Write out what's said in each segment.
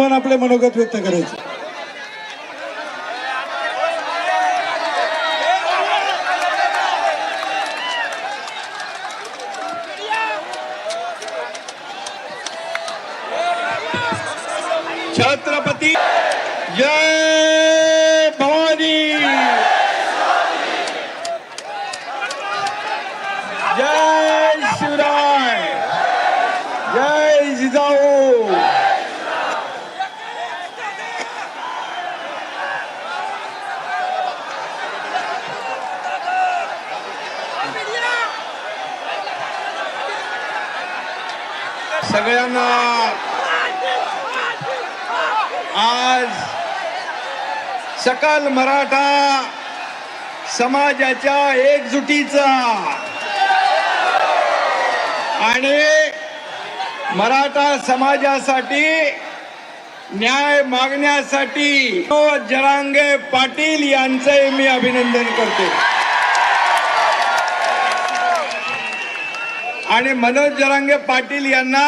आपण आपले मनोगत व्यक्त करायचे. छत्रपती सगळ्यांना आज सकल मराठा समाजाच्या एकजुटीचा आणि मराठा समाजासाठी न्याय मागण्यासाठी जरांगे पाटील यांचंही मी अभिनंदन करते. आणि मनोज जरांगे पाटील यांना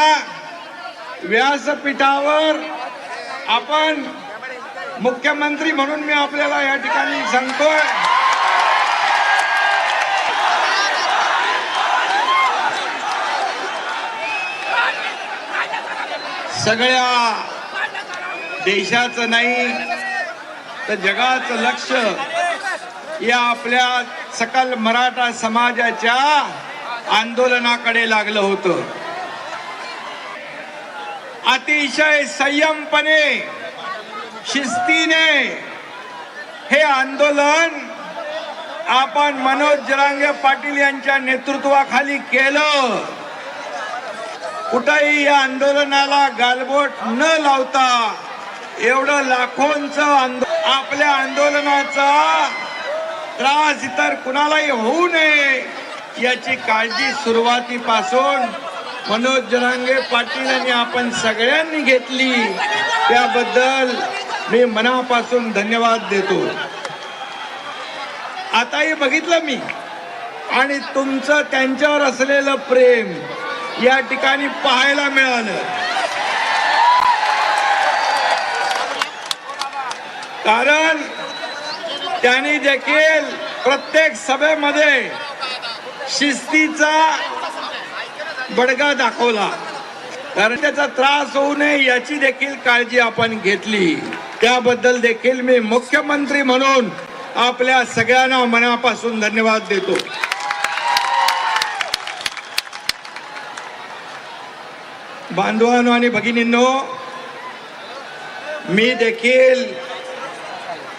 व्यासपीठावर आपण मुख्यमंत्री म्हणून मी आपल्याला या ठिकाणी सांगतोय. सगळ्या देशाचं नाही तर जगाचं लक्ष या आपल्या सकल मराठा समाजाच्या आंदोलनाकडे लागलं होतं. अतिशय संयमपणे शिस्तीने हे आंदोलन आपण मनोज जरांगे पाटील यांच्या नेतृत्वाखाली केलं. कुठंही या आंदोलनाला गालबोट न लावता एवढं लाखोंचं आपल्या आंदोलनाचा त्रास इतर कुणालाही होऊ नये. याची काळजी सुरुवातीपासून मनोज जरांगे पाटील आणि आपण सगळ्यांनी घेतली. त्याबद्दल मी मनापासून धन्यवाद देतो. आताही बघितलं मी. आणि तुमचं त्यांच्यावर असलेलं प्रेम या ठिकाणी पाहायला मिळालं. कारण त्यांनी देखील प्रत्येक सभेमध्ये शिस्तीचा बडगा दाखवला. कारण त्याचा त्रास होऊ नये याची देखील काळजी आपण घेतली. त्याबद्दल देखील मी मुख्यमंत्री म्हणून आपल्या सगळ्यांना मनापासून धन्यवाद देतो. बांधवांनो आणि भगिनींनो मी देखील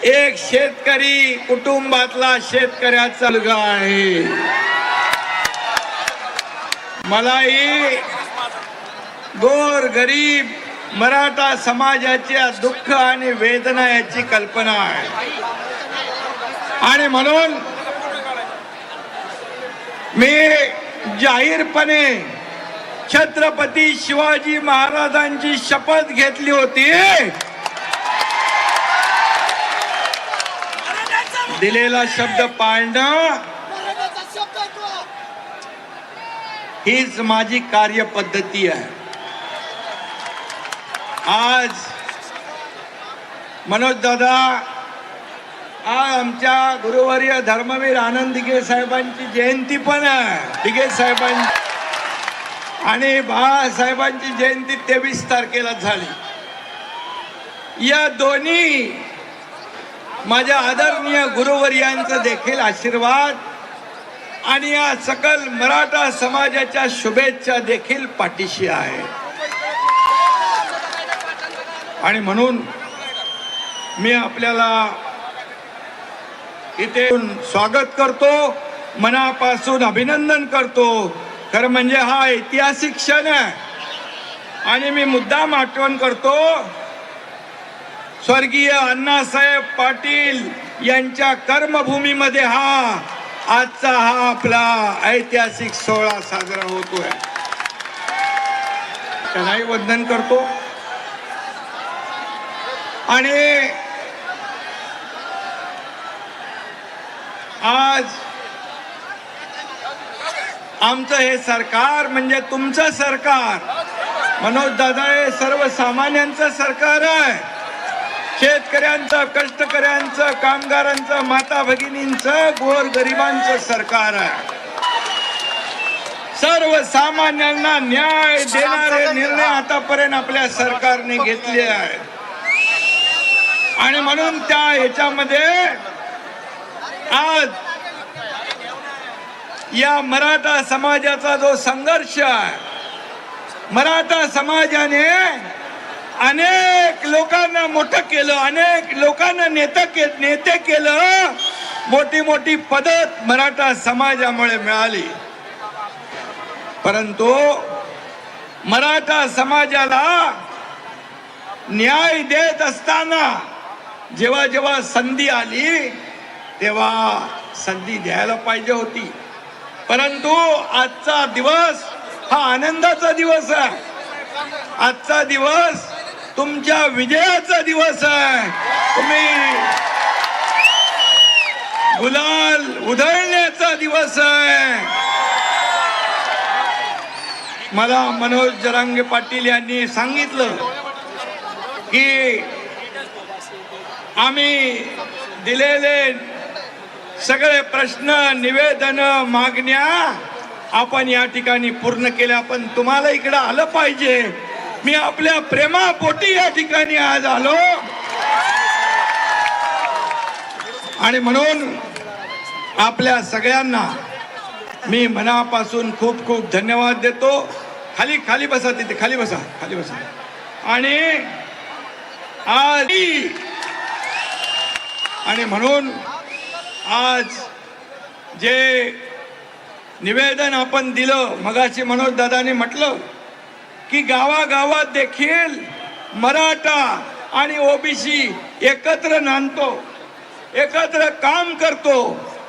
एक शेतकरी कुटुंबातला शेतकऱ्याचा मुलगा आहे. मलाही गोर गरीब मराठा समाजाच्या दुःख आणि वेदना याची कल्पना आहे. आणि म्हणून मी जाहीरपणे छत्रपती शिवाजी महाराजांची शपथ घेतली होती. दिलेला शब्द पाळणं हीच माझी कार्यपद्धती आहे. आज मनोज दादा आज आमच्या गुरुवर्य धर्मवीर आनंद दिघे साहेबांची जयंती पण आहे. दिघे साहेबांची आणि बाळासाहेबांची जयंती तेवीस तारखेला झाली. या दोन्ही माझ्या आदरणीय गुरुवर्यांचा देखील आशीर्वाद आणि या सकल मराठा समाजाच्या शुभेच्छा देखील पाठीशी आहे. आणि म्हणून मी आपल्याला इथे स्वागत करतो मनापासून अभिनंदन करतो. खरं म्हणजे हा ऐतिहासिक क्षण आहे. आणि मी मुद्दाम आठवण करतो स्वर्गीय अण्णासाहेब पाटील यांच्या कर्मभूमीमध्ये हा आजचा हा आपला ऐतिहासिक सोहळा साजरा होतोय. त्यांनाही वंदन करतो. आणि आज आमचं हे सरकार म्हणजे तुमचं सरकार. मनोज दादा हे सर्वसामान्यांचं सरकार आहे. शेतकऱ्यांचं कष्टकऱ्यांचं कामगारांचं माता भगिनींचं गोर गरिबांचं सरकार आहे. सर्वसामान्यांना न्याय देणारे निर्णय आतापर्यंत आपल्या सरकारने घेतले आहेत. आणि म्हणून त्या ह्याच्यामध्ये आज या मराठा समाजाचा जो संघर्ष आहे मराठा समाजाने अनेक लोकांना मोठं केलं अनेक लोकांना नेता के नेते केलं. मोठी मोठी पदत मराठा समाजामुळे मिळाली. परंतु मराठा समाजाला न्याय देत असताना जेव्हा जेव्हा संधी आली तेव्हा संधी द्यायला पाहिजे होती. परंतु आजचा दिवस हा आनंदाचा दिवस आहे. आजचा दिवस तुमच्या विजयाचा दिवस आहे. तुम्ही गुलाल उधळण्याचा दिवस आहे. मला मनोज जरांगे पाटील यांनी सांगितलं की आम्ही दिलेले सगळे प्रश्न निवेदन मागण्या आपण या ठिकाणी पूर्ण केल्या पण तुम्हाला इकडं आलं पाहिजे. मी आपल्या प्रेमापोटी या ठिकाणी आज आलो. आणि म्हणून आपल्या सगळ्यांना मी मनापासून खूप खूप धन्यवाद देतो. खाली खाली बसा तिथे खाली बसा खाली बसा. आणि आज आणि म्हणून आज जे निवेदन आपण दिलं मगाशी मनोज दादाने म्हटलं की गावागावात देखील मराठा आणि ओबीसी एकत्र नांदतो एकत्र काम करतो.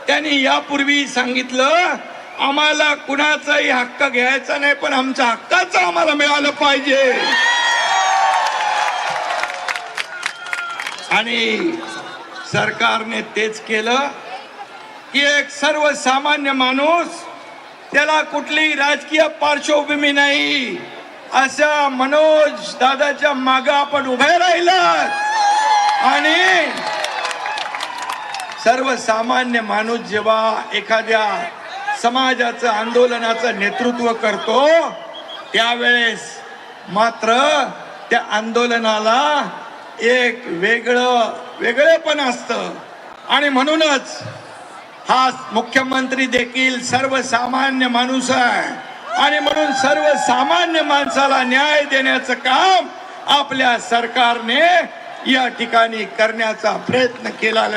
त्यांनी यापूर्वी सांगितलं आम्हाला कुणाचाही हक्क घ्यायचा नाही पण आमच्या हक्काचं आम्हाला मिळालं पाहिजे. आणि सरकारने तेच केलं की एक सर्वसामान्य माणूस त्याला कुठलीही राजकीय पार्श्वभूमी नाही. अशा मनोज दादाच्या माग आपण उभे राहिलात. आणि सर्वसामान्य माणूस जेव्हा एखाद्या समाजाचं आंदोलनाचं नेतृत्व करतो त्यावेळेस मात्र त्या आंदोलनाला एक वेगळं वेगळेपण असतं. आणि म्हणूनच हा मुख्यमंत्री देखील सर्वसामान्य माणूस आहे. आणि म्हणून सर्वसामान्य माणसाला न्याय देण्याचं काम आपल्या सरकारने या ठिकाणी करण्याचा प्रयत्न केलेला आहे.